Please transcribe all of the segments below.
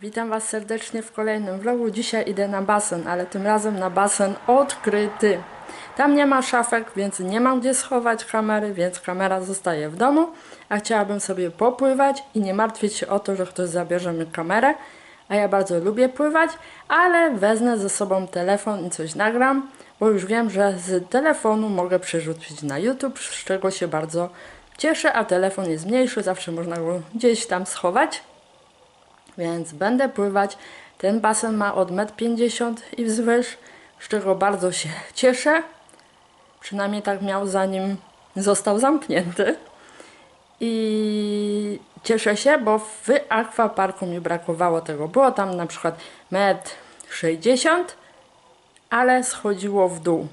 Witam Was serdecznie w kolejnym vlogu. Dzisiaj idę na basen, ale tym razem na basen odkryty. Tam nie ma szafek, więc nie mam gdzie schować kamery, więc kamera zostaje w domu. A chciałabym sobie popływać i nie martwić się o to, że ktoś zabierze mi kamerę. A ja bardzo lubię pływać, ale wezmę ze sobą telefon i coś nagram, bo już wiem, że z telefonu mogę przerzucić na YouTube, z czego się bardzo cieszę, a telefon jest mniejszy, zawsze można go gdzieś tam schować. Więc będę pływać. Ten basen ma od 1,50 m i wzwyż, z czego bardzo się cieszę. Przynajmniej tak miał zanim został zamknięty. I cieszę się, bo w akwaparku mi brakowało tego. Było tam na przykład 1,60 m, ale schodziło w dół.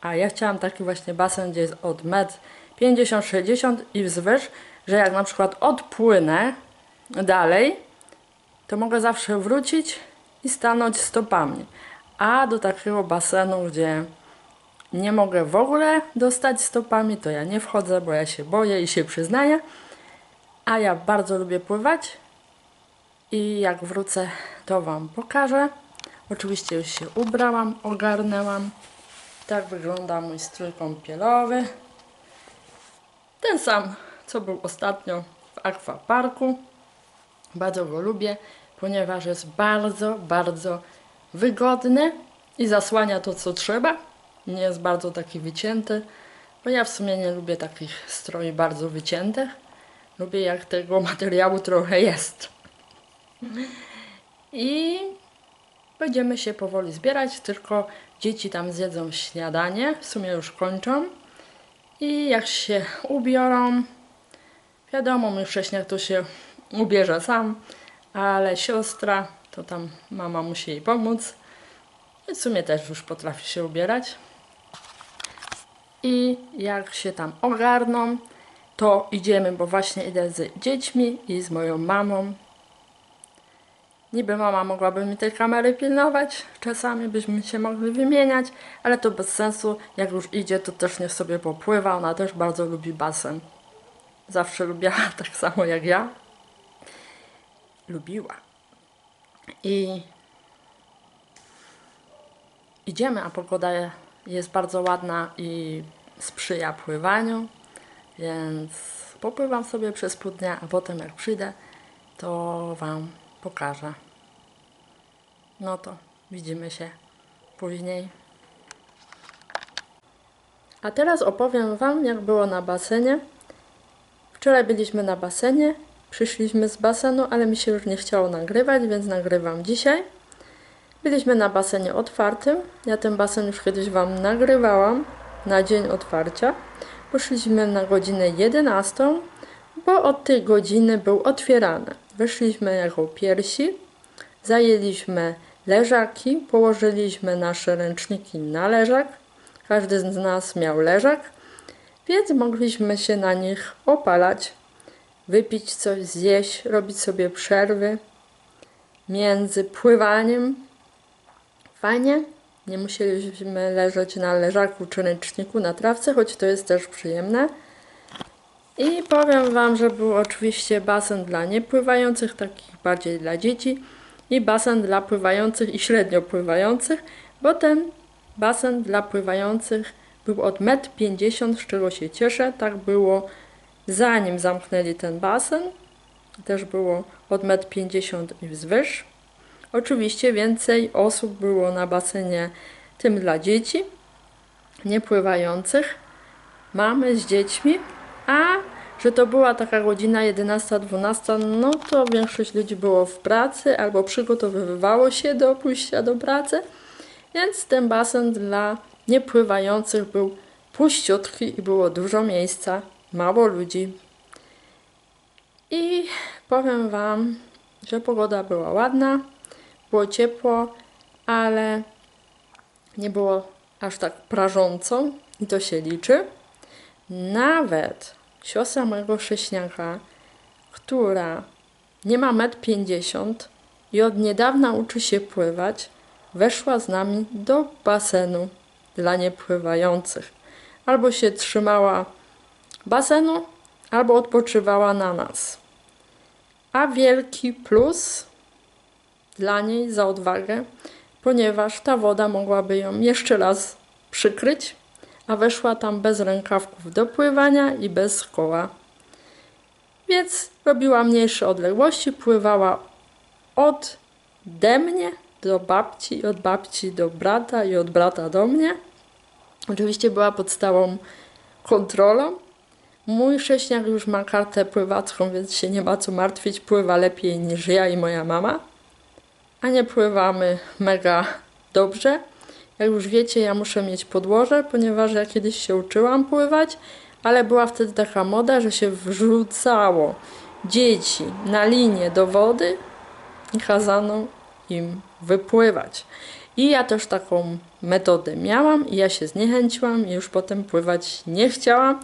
A ja chciałam taki właśnie basen, gdzie jest od 1,50 m, i wzwyż, że jak na przykład odpłynę dalej, to mogę zawsze wrócić i stanąć stopami. A do takiego basenu, gdzie nie mogę w ogóle dostać stopami, to ja nie wchodzę, bo ja się boję i się przyznaję. A ja bardzo lubię pływać i jak wrócę, to Wam pokażę. Oczywiście już się ubrałam, ogarnęłam. Tak wygląda mój strój kąpielowy. Ten sam, co był ostatnio w akwaparku. Bardzo go lubię, ponieważ jest bardzo, bardzo wygodny i zasłania to, co trzeba. Nie jest bardzo taki wycięty, bo ja w sumie nie lubię takich stroi bardzo wyciętych. Lubię, jak tego materiału trochę jest. I będziemy się powoli zbierać, tylko dzieci tam zjedzą śniadanie, w sumie już kończą. I jak się ubiorą, wiadomo, mój wcześniak to się ubierze sam, ale siostra, to tam mama musi jej pomóc. I w sumie też już potrafi się ubierać. I jak się tam ogarną, to idziemy, bo właśnie idę z dziećmi i z moją mamą. Niby mama mogłaby mi tej kamery pilnować, czasami byśmy się mogli wymieniać, ale to bez sensu. Jak już idzie, to też niech sobie popływa. Ona też bardzo lubi basen. Zawsze lubiła tak samo jak ja lubiła. I idziemy, a pogoda jest bardzo ładna i sprzyja pływaniu, więc popływam sobie przez pół dnia, a potem jak przyjdę, to Wam pokażę. No to widzimy się później. A teraz opowiem Wam, jak było na basenie. Wczoraj byliśmy na basenie Przyszliśmy z basenu, ale mi się już nie chciało nagrywać, więc nagrywam dzisiaj. Byliśmy na basenie otwartym. Ja ten basen już kiedyś Wam nagrywałam na dzień otwarcia. Poszliśmy na godzinę 11, bo od tej godziny był otwierany. Weszliśmy jako piersi, zajęliśmy leżaki, położyliśmy nasze ręczniki na leżak. Każdy z nas miał leżak, więc mogliśmy się na nich opalać wypić coś, zjeść, robić sobie przerwy między pływaniem. Fajnie. Nie musieliśmy leżeć na leżaku czy ręczniku na trawce, choć to jest też przyjemne. I powiem Wam, że był oczywiście basen dla niepływających, takich bardziej dla dzieci i basen dla pływających i średnio pływających, bo ten basen dla pływających był od 1,50 m, z czego się cieszę. Tak było zanim zamknęli ten basen. Też było od 1,50 m i wzwyż. Oczywiście więcej osób było na basenie tym dla dzieci, niepływających, mamy z dziećmi, a że to była taka godzina 11-12, no to większość ludzi było w pracy albo przygotowywało się do pójścia do pracy, więc ten basen dla niepływających był puściutki i było dużo miejsca mało ludzi. I powiem Wam, że pogoda była ładna, było ciepło, ale nie było aż tak prażąco i to się liczy. Nawet siostra mojego sześniaka, która nie ma 1,50 m i od niedawna uczy się pływać, weszła z nami do basenu dla niepływających. Albo się trzymała basenu albo odpoczywała na nas. A wielki plus dla niej za odwagę, ponieważ ta woda mogłaby ją jeszcze raz przykryć, a weszła tam bez rękawków do pływania i bez koła. Więc robiła mniejsze odległości, pływała ode mnie do babci, i od babci do brata i od brata do mnie. Oczywiście była pod stałą kontrolą. Mój sześniak już ma kartę pływacką, więc się nie ma co martwić. Pływa lepiej niż ja i moja mama. A nie pływamy mega dobrze. Jak już wiecie, ja muszę mieć podłoże, ponieważ ja kiedyś się uczyłam pływać, ale była wtedy taka moda, że się wrzucało dzieci na linię do wody i kazano im wypływać. I ja też taką metodę miałam i ja się zniechęciłam i już potem pływać nie chciałam,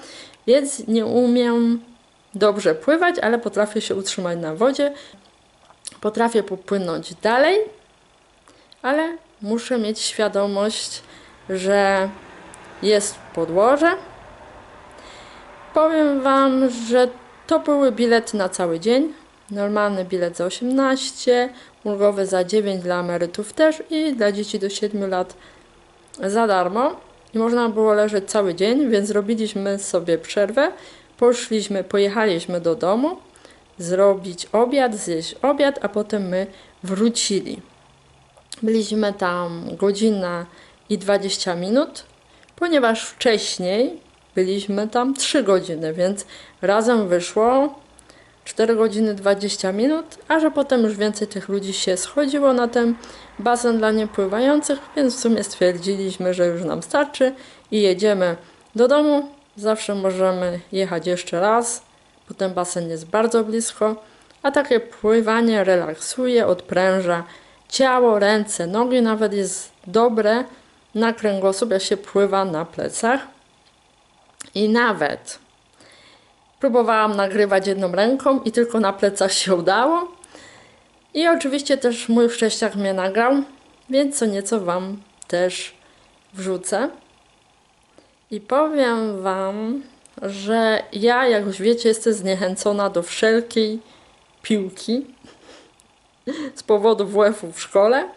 więc nie umiem dobrze pływać, ale potrafię się utrzymać na wodzie. Potrafię popłynąć dalej, ale muszę mieć świadomość, że jest podłoże. Powiem Wam, że to były bilety na cały dzień. Normalny bilet za 18, ulgowy za 9 dla emerytów też i dla dzieci do 7 lat za darmo. I można było leżeć cały dzień, więc robiliśmy sobie przerwę. Poszliśmy, pojechaliśmy do domu, zrobić obiad, zjeść obiad, a potem my wrócili. Byliśmy tam godzina i 20 minut, ponieważ wcześniej byliśmy tam 3 godziny, więc razem wyszło 4 godziny 20 minut, a że potem już więcej tych ludzi się schodziło na ten basen dla niepływających, więc w sumie stwierdziliśmy, że już nam starczy i jedziemy do domu. Zawsze możemy jechać jeszcze raz, bo ten basen jest bardzo blisko, a takie pływanie relaksuje, odpręża ciało, ręce, nogi, nawet jest dobre na kręgosłup, jak się pływa na plecach. I nawet próbowałam nagrywać jedną ręką i tylko na plecach się udało. I oczywiście też mój szczęściak mnie nagrał, więc co nieco Wam też wrzucę. I powiem Wam, że ja, jak już wiecie, jestem zniechęcona do wszelkiej piłki z powodu WF-u w szkole,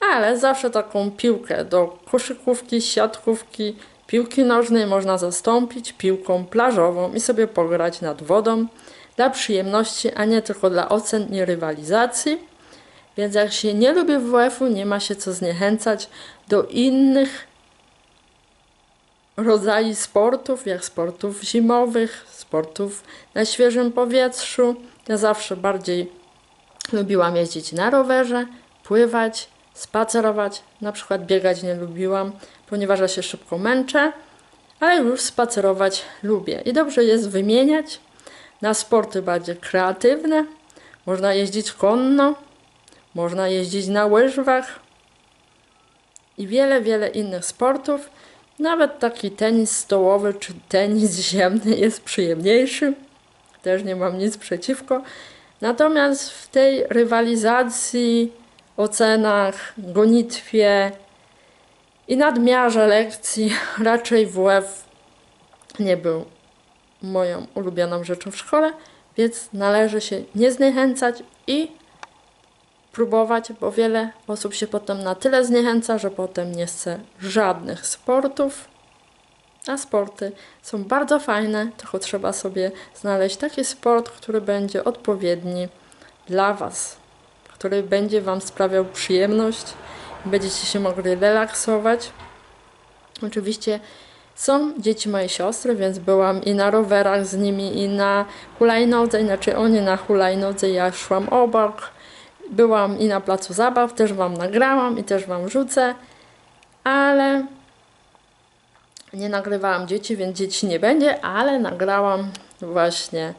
ale zawsze taką piłkę do koszykówki, siatkówki, piłki nożnej można zastąpić piłką plażową i sobie pograć nad wodą dla przyjemności, a nie tylko dla ocen i rywalizacji. Więc jak się nie lubi WF-u, nie ma się co zniechęcać do innych rodzajów sportów, jak sportów zimowych, sportów na świeżym powietrzu. Ja zawsze bardziej lubiłam jeździć na rowerze, pływać, spacerować. Na przykład biegać nie lubiłam, ponieważ ja się szybko męczę, ale już spacerować lubię. I dobrze jest wymieniać na sporty bardziej kreatywne. Można jeździć konno, można jeździć na łyżwach i wiele, wiele innych sportów. Nawet taki tenis stołowy czy tenis ziemny jest przyjemniejszy. Też nie mam nic przeciwko. Natomiast w tej rywalizacji, ocenach, gonitwie i nadmiarze lekcji raczej WF nie był moją ulubioną rzeczą w szkole, więc należy się nie zniechęcać i próbować, bo wiele osób się potem na tyle zniechęca, że potem nie chce żadnych sportów. A sporty są bardzo fajne, tylko trzeba sobie znaleźć taki sport, który będzie odpowiedni dla Was, który będzie Wam sprawiał przyjemność, będziecie się mogli relaksować. Oczywiście są dzieci mojej siostry, więc byłam i na rowerach z nimi, i na hulajnodze, inaczej oni na hulajnodze, ja szłam obok. Byłam i na placu zabaw, też Wam nagrałam i też Wam rzucę, ale nie nagrywałam dzieci, więc dzieci nie będzie, ale nagrałam właśnie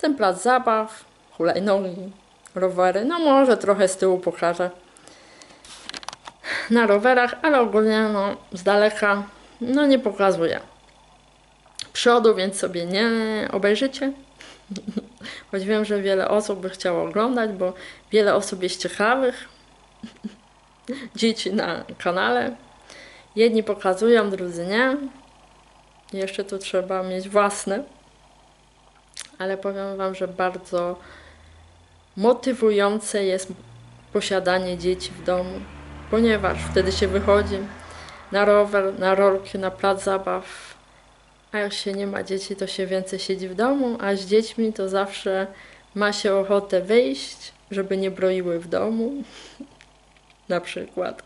ten plac zabaw, hulajnogi, rowery. No może trochę z tyłu pokażę na rowerach, ale ogólnie no, z daleka no nie pokazuję przodu, więc sobie nie obejrzycie. Choć wiem, że wiele osób by chciało oglądać, bo wiele osób jest ciekawych dzieci na kanale. Jedni pokazują, drudzy nie. Jeszcze tu trzeba mieć własne. Ale powiem Wam, że bardzo motywujące jest posiadanie dzieci w domu, ponieważ wtedy się wychodzi na rower, na rolki, na plac zabaw, a jak się nie ma dzieci, to się więcej siedzi w domu, a z dziećmi to zawsze ma się ochotę wyjść, żeby nie broiły w domu, na przykład.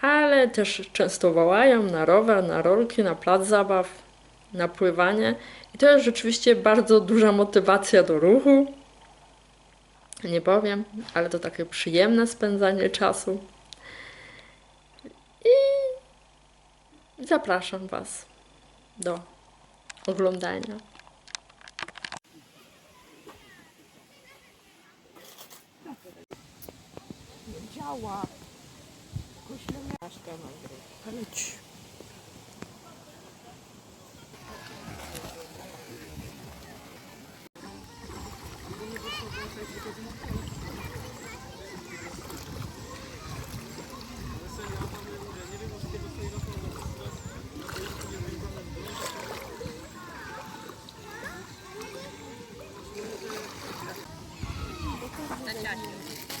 Ale też często wołają na rower, na rolki, na plac zabaw, na pływanie. I to jest rzeczywiście bardzo duża motywacja do ruchu. Nie powiem, ale to takie przyjemne spędzanie czasu. I zapraszam Was do oglądania. działa. Leć.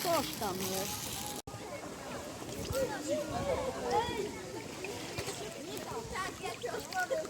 Coś tam jest. No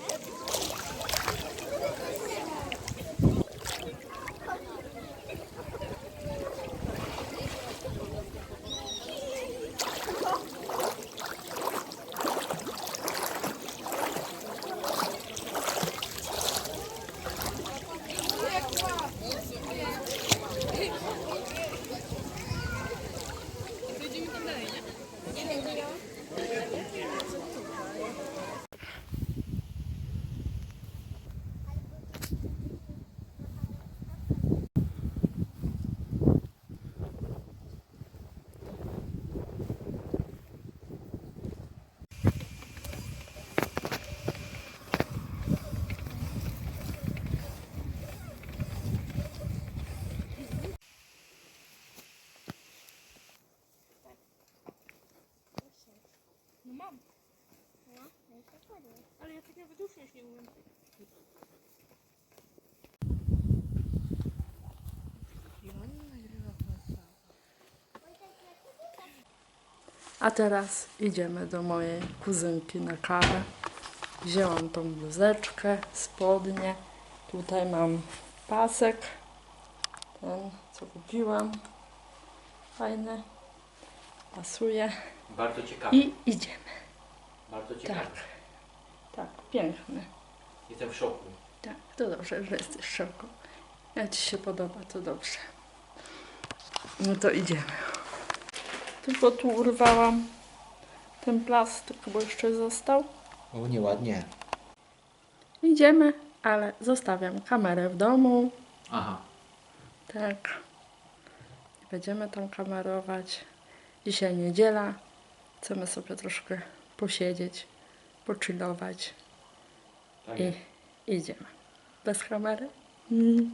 A teraz idziemy do mojej kuzynki na kawę. Wzięłam tą bluzeczkę, spodnie. Tutaj mam pasek. Ten, co kupiłam. Fajny. Pasuje. Bardzo ciekawe. I idziemy. Bardzo ciekawe. Tak. Tak, piękny. Jestem w szoku. Tak, to dobrze, że jesteś w szoku. Jak Ci się podoba, to dobrze. No to idziemy. Tylko tu urwałam ten plastik, bo jeszcze został. O, nieładnie. Idziemy, ale zostawiam kamerę w domu. Aha. Tak. Będziemy tam kamerować. Dzisiaj niedziela. Chcemy sobie troszkę posiedzieć, pochillować Tak i idziemy. Bez kamery? Mm.